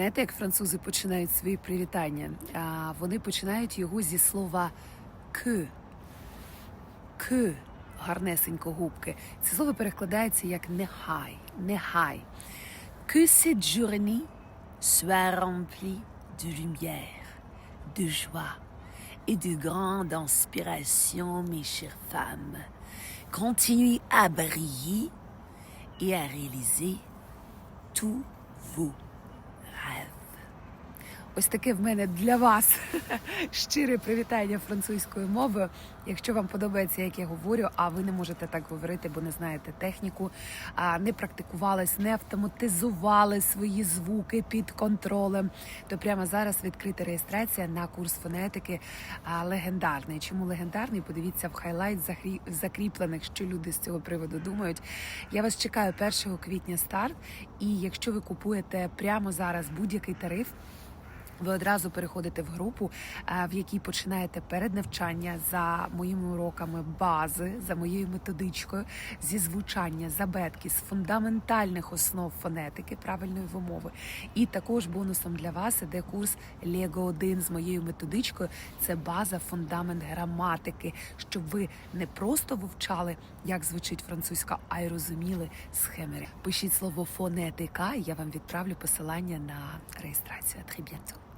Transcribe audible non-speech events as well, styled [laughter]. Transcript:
Знаєте, як французи починають свої привітання? А, вони починають його зі слова к. К. Гарнесенько губки. Це слово перекладається як нехай, нехай. Que cette journée soit remplie de lumière, de joie et de grande inspiration, mes chères femmes. Continuez à briller et. Ось таке в мене для вас [laughs] щире привітання французькою мовою. Якщо вам подобається, як я говорю, а ви не можете так говорити, бо не знаєте техніку, не практикувались, не автоматизували свої звуки під контролем, то прямо зараз відкрита реєстрація на курс фонетики легендарний. Чому легендарний? Подивіться в хайлайт закріплених, що люди з цього приводу думають. Я вас чекаю 1 квітня старт. І якщо ви купуєте прямо зараз будь-який тариф. Ви одразу переходите в групу, е, в якій починаєте переднавчання за моїми уроками бази, за моєю методичкою зі звучання, забетки, з фундаментальних основ фонетики, правильної вимови. І також бонусом для вас іде курс Лего 1 з моєю методичкою. Це база, фундамент граматики, щоб ви не просто вивчали, як звучить французька, а й розуміли схеми. Пишіть слово фонетика, я вам відправлю посилання на реєстрацію. Très bientôt.